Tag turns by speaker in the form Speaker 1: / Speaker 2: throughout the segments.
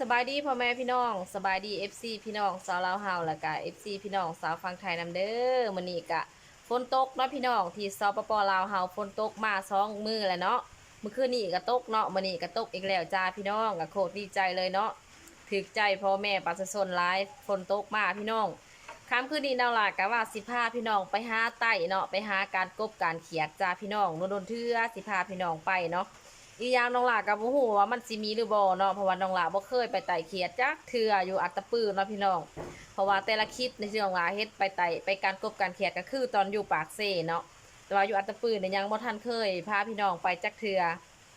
Speaker 1: สบายดีพ่อแม่พี่น้องสบายดี FC พี่น้องสาวลาวเฮาแล้วก็ FC พี่น้องสาวฟังไทยนำเด้อมื้อนี้ก็ฝนตกเนาะพี่น้องที่สปปลาวเฮาฝนตกมาสองมื้อแล้วเนาะเมื่อคืนนี้ก็ตกเนาะมื้อนี้ก็ตกอีกแล้วจ้าพี่น้องก็โคตรดีใจเลยเนาะถึกใจพ่อแม่ประชาชนหลายฝนตกมาพี่น้องค่ำคืนนี้น้องหลาก็ว่าสิพาพี่น้องไปหาไต่เนาะไปหาการกบการเขียดจ้าพี่น้องโดนเทื่อสิพาพี่น้องไปเนาะ อีกอย่างน้องหลากับบ่ฮู้ว่ามันสิมีหรือบ่เนาะเพราะว่าน้องหลาบ่เคยไปไต่เขียดจักเทื่ออยู่อัตตะปือเนาะพี่น้อง เพราะว่าแต่ละคลิปในที่น้องหลาเฮ็ดไปไต่ไปการกบการเขียดก็คือตอนอยู่ปากเซ่เนาะแต่ว่าอยู่อัตตะปือเนี่ยยังบ่ทันเคยพาพี่น้องไปจักเทื่อ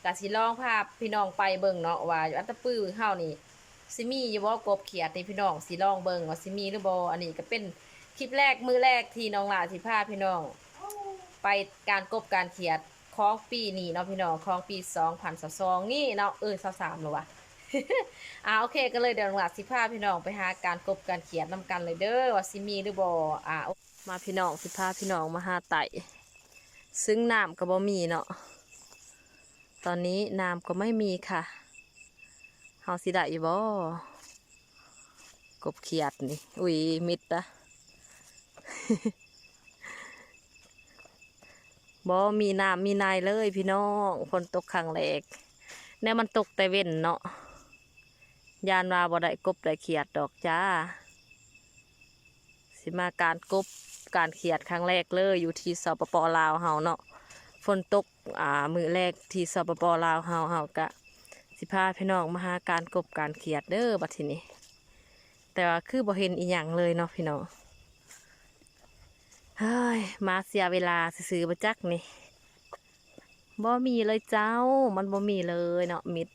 Speaker 1: ก็สิลองพาพี่น้องไปเบิ่งเนาะว่าอยู่อัตตะปือเฮานี่สิมีอยู่บ่กบเขียดนี่พี่น้องสิลองเบิ่งว่าสิมีหรือบ่อันนี้ก็เป็นคลิปแรกมือแรกที่น้องหลาสิพาพี่น้อง ไปการกบการเขียด ของปีนี้เนาะพี่น้องของปี2022นี่เนาะเออ23หรอวะอ่าโอเคก็เลยเดี๋ยวหลักสิพาพี่น้องไปหาการกบการเขียดนำกันเลยเด้อว่าสิมีหรือบ่อ่ามาพี่น้องสิพาพี่น้องมาหาไต่ซึ่งน้ำก็บ่มีเนาะตอนนี้น้ำก็ไม่มีค่ะเฮาสิได้อยู่บ่กบเขียดนี่อุ้ยมิดนะ บ่มีน้ำมีนายเลยพี่น้องฝนตกครั้งแรกแน่มันตกแต่เว้นเนาะยานว่าบ่ได้กบได้เขียดดอกจ้า สิมาการกบการเขียดครั้งแรกเลยอยู่ที่สปปลาวเฮาเนาะฝนตกอ่ามือแรกที่สปปลาวเฮาเฮากะ สิพาพี่น้องมาหาการกบการเขียดเด้อบัดทีนี้ แต่ว่าคือบ่เห็นอีหยังเลยเนาะพี่น้อง เฮ้ยมาเสียเวลาซื้อมาจักนี่บ่มีเลยเจ้า มันบ่มีเลยเนาะมิด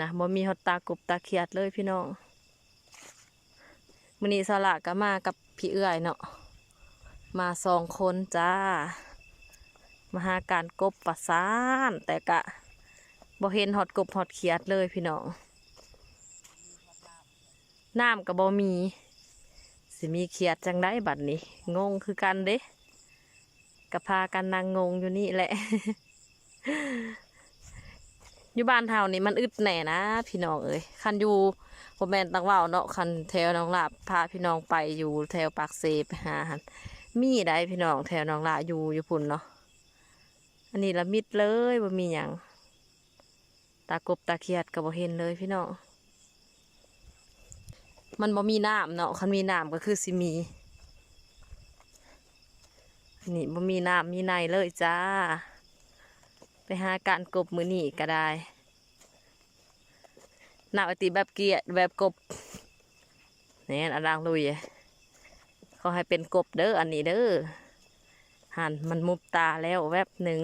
Speaker 1: นะบ่มีฮอตตากบตาเขียดเลยพี่น้องมื้อนี้สละก็มากับพี่เอื้อยเนาะมาสองคนจ้า มาหาการกบประสาน แต่กะบ่เห็นฮอดกบฮอดเขียดเลยพี่น้องน้ำก็บ่มี สิมีเขียดจังได้บัดนี้ งงคือกันเด้กะพากันนางงงอยู่นี่แหละ อยู่บ้านเฮานี่มันอึดแหน่นะ พี่น้องเอ้ยคันอยู่บ่แมนตังว่าเนาะคันแถวน้องลาพาพี่น้องไปอยู่แถวปากเซไปหาหันมีได้พี่น้องแถวน้องลาอยู่อยู่พุ่นเนาะอันนี้ละมิดเลยบ่มีหยังตากบตาเขียดก็บ่เห็นเลยพี่น้อง มันบ่มีน้ำเนาะคันมีน้ำก็คือสิมี นี่บ่มีน้ำมีในเลยจ้า ไปหาการกบมือนี่ก็ได้น้ำอติแบบเกียดแบบกบเนี่ยอันดังลุยเขาให้เป็นกบเด้ออันนี้เด้อหันมันมุบตาแล้วแวบหนึ่ง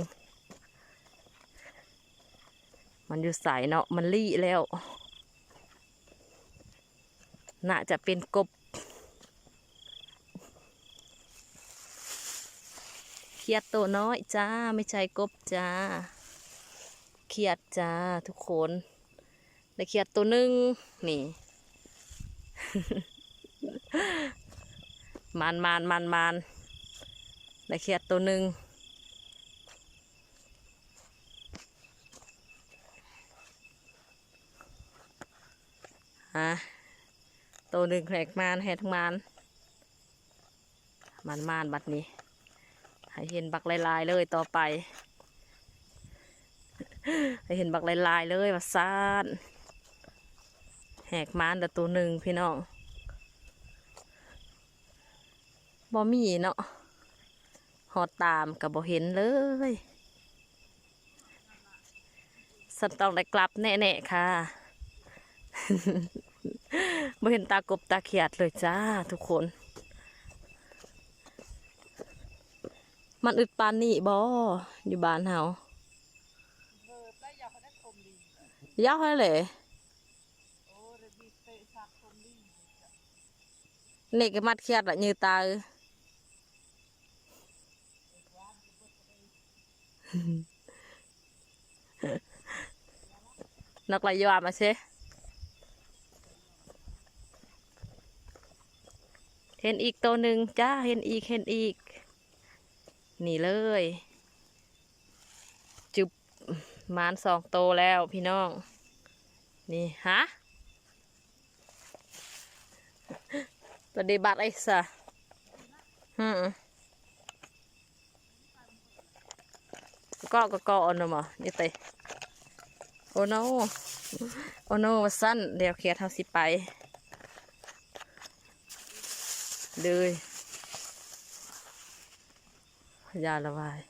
Speaker 1: มันอยู่ใสเนาะมันลี่แล้ว น่าจะเป็นกบ เขียดตัวน้อยจ้า ไม่ใช่กบจ้า เขียดจ้าทุกคนได้เขียดตัวหนึ่งนี่มานมานมานมานได้เขียดตัวหนึ่งฮะ ตัว หนึ่งแหกมานแหกทั้งมานมันมานบัดนี้ ให้เห็นบักลายๆเลยต่อไป ให้เห็นบักลายๆเลยว่าซ่านแหกมานแต่ตัวหนึ่งพี่น้องบ่มีเนาะหอดตามกับบ่เห็นเลยสันต้องได้กลับแน่ๆค่ะ ไม่เห็นตากบตาเขียดเลยจ้าทุกคน มันอึดปานนี่บ่อยู่บ้านเฮาย่าให้เลยเน็กมัดเขียดละยือตาเอ้ยนักลายยามาเช ห็นอีกตัวหนึ่งจ้าเห็นอีกเห็นอีก นี่เลย จุบมานสองโตแล้วพี่น้อง นี่ฮะปฏิบัติไอ้สะฮึมก็ก็ก็อนมานี่เตโอ้โนโอ้โนว่าสั้นเดี๋ยวเขียนเท่าสิไป เลยยาละวาย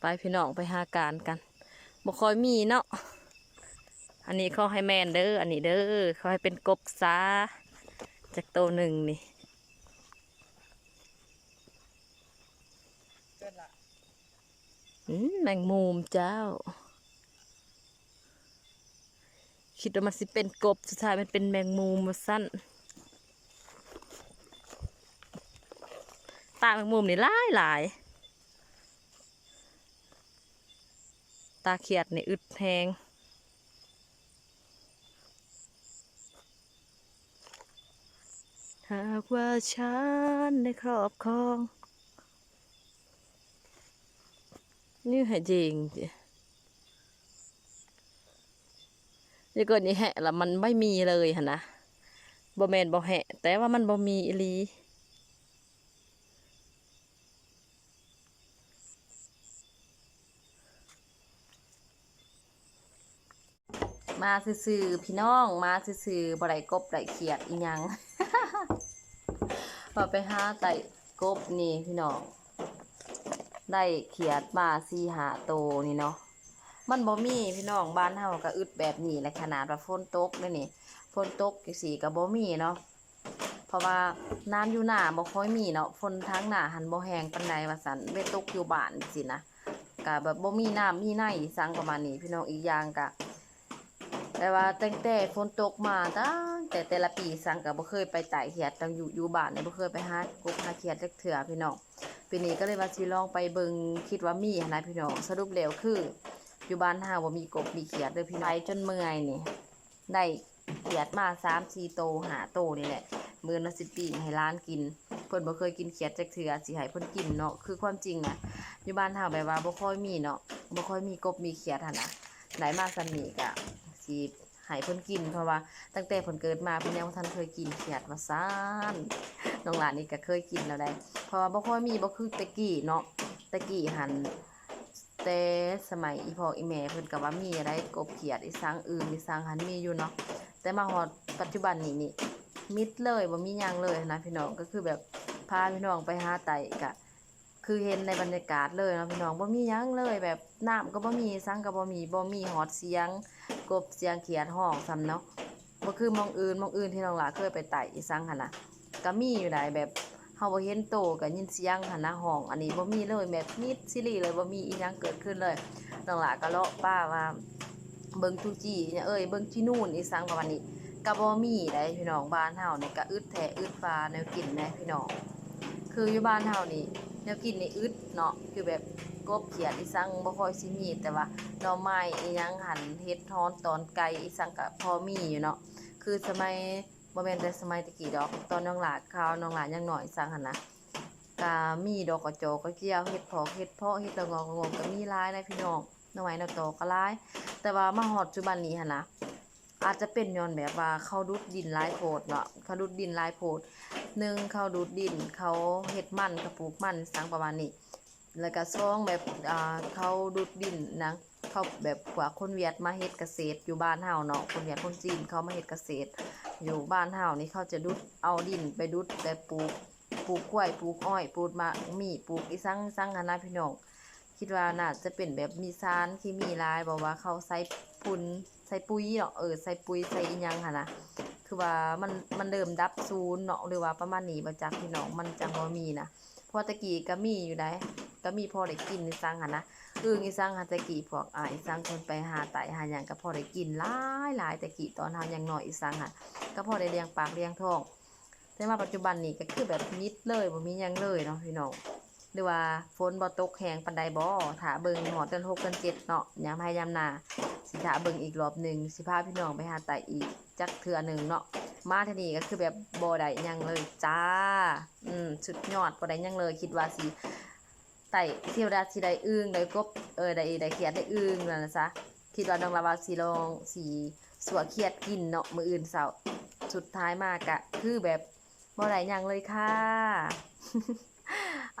Speaker 1: ไปพี่น้องไปหาการกันบ่คอยมีเนาะ อันนี้เขาให้แมนเด้อ อันนี้เด้อเขาให้เป็นกบซาจากโตหนึ่งนี่อืมแมงมุมเจ้า คิดว่ามันสิเป็นกบสุดท้ายมันเป็นแมงมุมมาสั้นตาแมงมุมนี่หลายหลายตาเขียดนี่อึดแหงหากว่าฉันได้ครอบครองนี่ให้ จริงจินี่เกิดนี่แหะละมันไม่มีเลยหนนะบ่แมนบ่แหะ แต่ว่ามันบ่มีอีลีมาซื่อๆพี่น้องมาซื่อๆบ่ได้กบได้เขียดอีหยังพอไปหาไต่กบนี่พี่น้อง ได้เขียดมาสี่หาโตนี่เนาะ มันบ่มีพี่น้องบ้านเฮาก็อึดแบบนี้แหละขนาดว่าฝนตกเลยนี่ฝนตกจังซี่ก็บ่มีเนาะเพราะว่าน้ำอยู่หน้าบ่ค่อยมีเนาะฝนทางหน้าหันบ่แห้งปานใดว่าซั่นเวตกอยู่บ้านสินะก็แบบบ่มีน้ำมีในสั่งประมาณนี้พี่น้องอีกอย่างก็แต่ว่าตั้งแต่ฝนตกมาตั้งแต่แต่ละปีสังก็บ่เคยไปไต่เขียดตังอยู่อยู่บ้านเนี่ยบ่เคยไปหากบหาเขียดจักเถื่อพี่น้องปีนี้ก็เลยว่าสิลองไปเบิ่งคิดว่ามีนนะพี่น้องสรุปแล้วคือ อยู่บ้านเฮาบ่มีกบมีเขียดเลยพี่น้องไปจนเมื่อยนี่ ได้เขียดมา3 4โต5โตนี่แหละมือละ10ปีให้ร้านกิน เพิ่นบ่เคยกินเขียดจักเถื่อสิให้เพิ่นกินเนาะคือความจริงนะอยู่บ้านเฮาแบบว่าบ่ค่อยมีเนาะบ่ค่อยมีกบมีเขียดหั่นนะได้มาซำนี้ก็สิให้เพิ่นกินเพราะว่าตั้งแต่เพิ่นเกิดมาเพิ่นยังบ่ทันเคยกินเขียดว่าซ่านน้องหลานนี่ก็เคยกินแล้วได้เพราะว่าบ่ค่อยมีบ่คือตะกี้เนาะตะกี้หัน แต่สมัยอีพออีแม่เพิ่นก็ว่ามีอะไรกบเขียดอีสังอื่นอีสังหันมีอยู่เนาะแต่มาฮอดปัจจุบันนี้นี่มิดเลยบ่มีหยังเลยนะพี่น้องก็คือแบบพาพี่น้องไปหาไต่ก็คือเห็นในบรรยากาศเลยเนาะพี่น้องบ่มีหยังเลย แบบน้ำก็บ่มีสังก็บ่มีบ่มีฮอดเสียง กบเสียงเขียดห้องซ้ำเนาะบ่คือมองอื่นมองอื่นที่น้องหลาเคยไปไต่อีสังหั่นน่ะก็มีอยู่ได้แบบ เฮาบ่เห็นโตก็ยินเสียงหั่นนะห้อง อันนี้บ่มีเลยแบบนิดซิลีเลยบ่มีอีหยังเกิดขึ้นเลยน้องหลาก็เลาะป้าว่าเบิ่งทุจีเนี่ยเอ้ยเบิ่งที่นู่นอีสังประมาณนี้ก็บ่มีได้พี่น้องบ้านเฮานี่ก็อึดแท้อึดฟ้าแนวกินแน่พี่น้องคืออยู่บ้านเฮานี่แนวกินนี่อึดเนาะคือแบบกบเขียดอีสังบ่ค่อยสิมีแต่ว่าหน่อไม้อีหยังหันเฮ็ดฮ้อนตอนไก่อีสังก็พอมีอยู่เนาะคือสมัย บ่แม่นแต่สมัยตะกี้ดอก ตอนน้องหลาข้าวน้องหลายังหน้อยสั่งหั่นนะก็มีดอกกระโจกระเจียวเฮ็ดพอกเฮ็ดเพาะเฮ็ดละงอกละงมก็มีหลายนะพี่น้องน่อไม้หน่อตก็หลาย แต่ว่ามาฮอดปัจจุบันนี้หั่นนะอาจจะเป็นย้อนแบบว่าเขาดูดดินลายโพดเนาะเขาดูดดินลายโพดหนึ่งเขาดูดดิน เขาเฮ็ดมันเขาปลูกมันสังประมาณนี้ แล้วก็ซ่องแบบอ่าเขาดูดดินนะ เขาแบบกว่าคนเวียดมาเฮ็ดเกษตร อยู่บ้านเฮาเนาะคนเวียดคนจีนเขามาเฮ็ดเกษตร อยู่บ้านเฮานี่เขาจะดุดเอาดินไปดุดแต่ปลูกปลูกกล้วยปลูกอ้อยปลูกมะมีปลูกอีสังสังหานะพี่น้องคิดว่าน่าจะเป็นแบบมีสารเคมีลายบอกว่าเขาใส่ปุ๋นใส่ปุ๋ยเนาะเออใส่ปุ๋ยใส่อีหยังหั่นนะคือว่ามันมันเริ่มดับศูนย์เนาะหรือว่าประมาณนี้บ่จักพี่น้องมันจังบ่มีนะพราะตะกี้ก็มีอยู่ได้ก็มีพอได้กินในสังหันนะ อึ่งอีสังหันตะกี้พวกอ่าอีสังคนไปหาไต่หาหยังก็พอได้กินหลายหลายตะกี้ตอนเฮายังน้อยอีสังหันก็พอได้เลี้ยงปากเลี้ยงท้อง แต่ว่าปัจจุบันนี้ก็คือแบบมิดเลยบ่มีหยังเลยเนาะพี่น้องหรือว่าฝนบ่ตกแหงปานใดบ่ถ้าเบิ่งหอดเดือน6เดือน7เนาะยามพายามนาสิถ้าเบิ่งอีกรอบหนึงสิพาพี่น้องไปหาไต่อีกจักเทื่อหนึงเนาะมาที่นี่ก็คือแบบบ่ได้หยังเลยจ้า อืมสุดยอดบ่ได้หยังเลยคิดว่าสิ ไต่เที่ยวดาสิได้อึ้งได้กบเออได้ได้เขียดได้อึ้งนั่นนะจ๊ะคิดว่าน้องลาวาสิลองสีสัวเขียดกินเนาะมืออื่นเช้าสุดท้ายมากะคือแบบบ่ได้ยังเลยค่ะ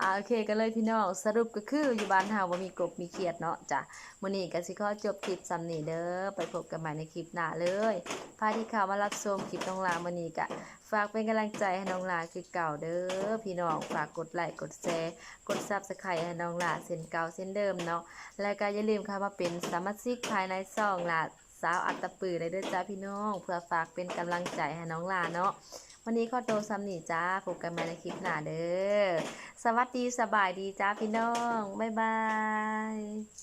Speaker 1: อ่าโอเคกันเลยพี่น้องสรุปก็คืออยู่บ้านเฮาบ่มีกบมีเขียดเนาะจ้ะมื้อนี้ก็สิขอจบคลิปซ้ำนี้เด้อไปพบกันใหม่ในคลิปหน้าเลยพาที่เข้ามารับชมคลิปน้องลามื้อนี้ก็ ฝากเป็นกำลังใจให้น้องลาคือเก่าเด้อพี่น้องฝากกดไลค์กดแชร์กด Subscribe ให้น้องลาเส้นเก่าเส้นเดิมเนาะและก็อย่าลืมเข้ามาเป็นสมาชิกภายในช่องลาสาวอัตตปือได้เด้อจ้าพี่น้อง เพื่อฝากเป็นกำลังใจให้น้องลาเนาะวันนี้ขอโตซ้ำนี่จ้าพบกันใหม่ในคลิปหน้าเด้อสวัสดีสบายดีจ้าพี่น้อง บ๊ายบาย